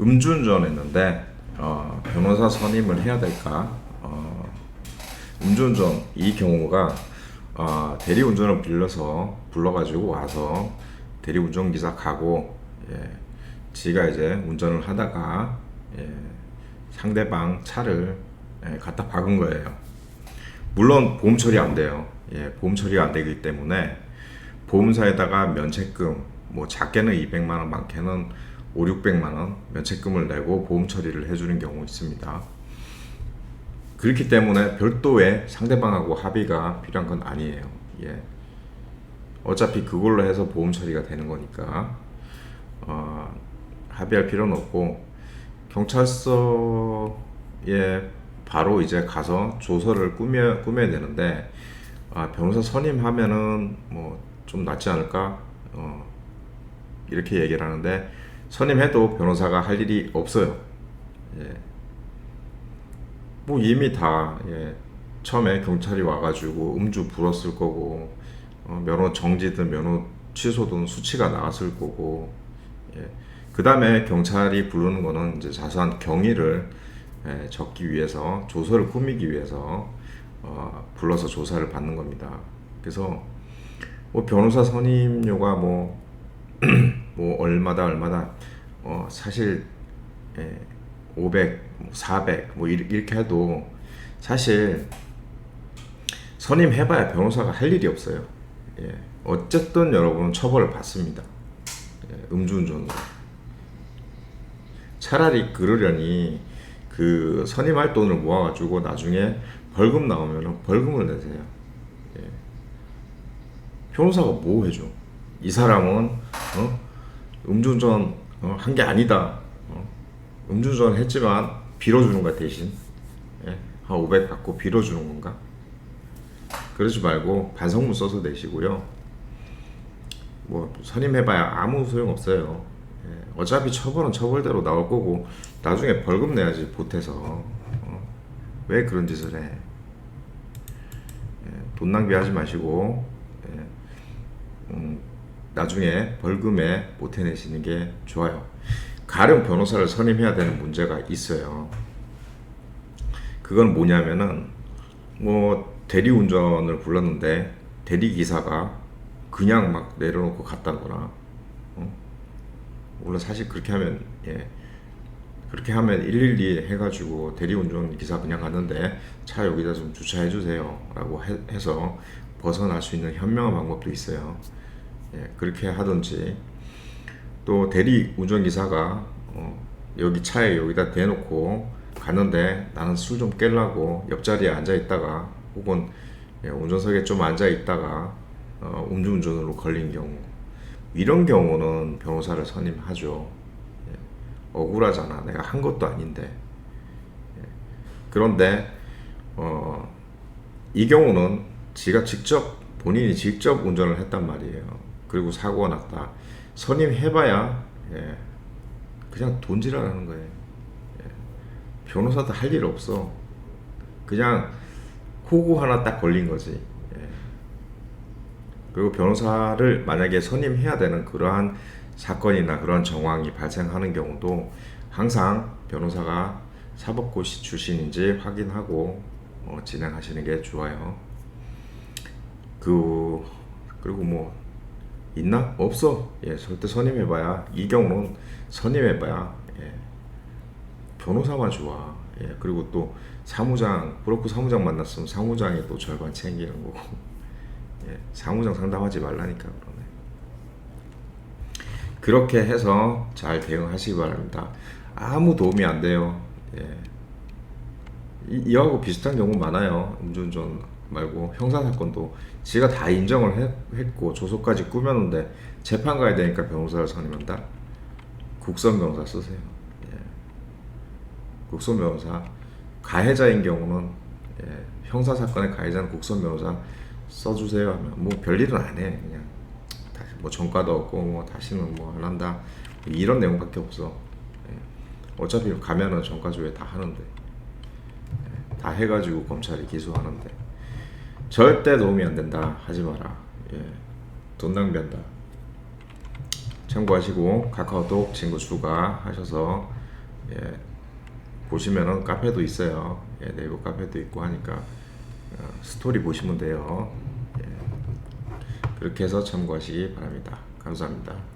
음주운전했는데 어, 변호사 선임을 해야 될까? 어, 음주운전 이 경우가 어, 대리운전을 빌려서 불러가지고 와서 대리운전 기사 가고 예, 지가 이제 운전을 하다가 예, 상대방 차를 예, 갖다 박은 거예요. 물론 보험 처리 안 돼요. 예, 보험 처리가 안 되기 때문에 보험사에다가 면책금 뭐 작게는 200만 원, 많게는 5, 600만 원 면책금을 내고 보험 처리를 해주는 경우 있습니다. 그렇기 때문에 별도의 상대방하고 합의가 필요한 건 아니에요. 예. 어차피 그걸로 해서 보험 처리가 되는 거니까 어, 합의할 필요는 없고 경찰서에 바로 이제 가서 조서를 꾸며 꾸며야 되는데 아, 변호사 선임하면은 뭐 좀 낫지 않을까 어, 이렇게 얘기를 하는데 선임해도 변호사가 할 일이 없어요. 예. 뭐 이미 다 예. 처음에 경찰이 와가지고 음주 불었을 거고 어, 면허 정지든 면허 취소든 수치가 나왔을 거고 예. 그 다음에 경찰이 부르는 거는 이제 자세한 경위를 예, 적기 위해서 조서를 꾸미기 위해서 어, 불러서 조사를 받는 겁니다. 그래서 뭐 변호사 선임료가 뭐, 뭐 얼마다 얼마다 어, 사실 예, 500, 400, 뭐 일- 이렇게 해도 사실 선임 해봐야 변호사가 할 일이 없어요. 예. 어쨌든 여러분은 처벌을 받습니다. 예, 음주운전으로. 차라리 그러려니 그 선임할 돈을 모아가지고 나중에 벌금 나오면 벌금을 내세요. 예. 변호사가 뭐 해줘? 이 사람은 어? 음주운전 어, 한 게 아니다. 어? 음주운전 했지만 빌어주는 거야 대신 예? 한500 받고 빌어주는 건가? 그러지 말고 반성문 써서 내시고요. 뭐 선임해봐야 아무 소용 없어요. 예, 어차피 처벌은 처벌대로 나올 거고 나중에 벌금 내야지 보태서 어? 왜 그런 짓을 해? 예, 돈 낭비하지 마시고 예, 음, 나중에 벌금에 보태내시는 게 좋아요. 가령 변호사를 선임해야 되는 문제가 있어요. 그건 뭐냐면은 뭐 대리운전을 불렀는데 대리기사가 그냥 막 내려놓고 갔다거나 어? 물론 사실 그렇게 하면 예 그렇게 하면 112 해가지고 대리운전 기사 그냥 갔는데 차 여기다 좀 주차해 주세요 라고 해, 해서 벗어날 수 있는 현명한 방법도 있어요. 예, 그렇게 하든지 또 대리 운전기사가 어, 여기 차에 여기다 대놓고 갔는데 나는 술 좀 깰라고 옆자리에 앉아 있다가 혹은 예, 운전석에 좀 앉아 있다가 어, 음주운전으로 걸린 경우 이런 경우는 변호사를 선임하죠. 예, 억울하잖아. 내가 한 것도 아닌데. 예, 그런데 어, 이 경우는 지가 직접 본인이 직접 운전을 했단 말이에요. 그리고 사고가 났다. 선임해봐야 예, 그냥 돈질하는 거예요. 예, 변호사도 할 일 없어. 그냥 호구 하나 딱 걸린 거지. 예. 그리고 변호사를 만약에 선임해야 되는 그러한 사건이나 그런 정황이 발생하는 경우도 항상 변호사가 사법고시 출신인지 확인하고 어, 진행하시는 게 좋아요. 그 그리고 뭐 있나? 없어. 예 절대 선임해봐야. 이 경우는 선임해봐야. 예. 변호사만 좋아. 예 그리고 또 사무장 브로커 사무장 만났으면 사무장이 또 절반 챙기는 거고. 예 사무장 상담하지 말라니까 그러네. 그렇게 해서 잘 대응하시기 바랍니다. 아무 도움이 안 돼요. 예. 이, 이하고 비슷한 경우 많아요. 음주운전 말고 형사 사건도 지가 다 인정을 해- 했고 조서까지 꾸몄는데 재판 가야 되니까 변호사를 선임한다. 국선 변호사 쓰세요. 예. 국선 변호사 가해자인 경우는 예. 형사 사건의 가해자는 국선 변호사 써주세요 하면 뭐 별일은 안 해. 그냥 다시 뭐 전과도 없고 뭐 다시는 뭐 안 한다. 이런 내용밖에 없어. 예. 어차피 가면은 전과 조회 다 하는데. 다 해가지고 검찰이 기소하는데 절대 도움이 안 된다 하지 마라 예. 돈 낭비한다 참고하시고 카카오톡 친구 추가하셔서 예, 보시면은 카페도 있어요. 예, 네이버 카페도 있고 하니까 어, 스토리 보시면 돼요. 예, 그렇게 해서 참고하시기 바랍니다. 감사합니다.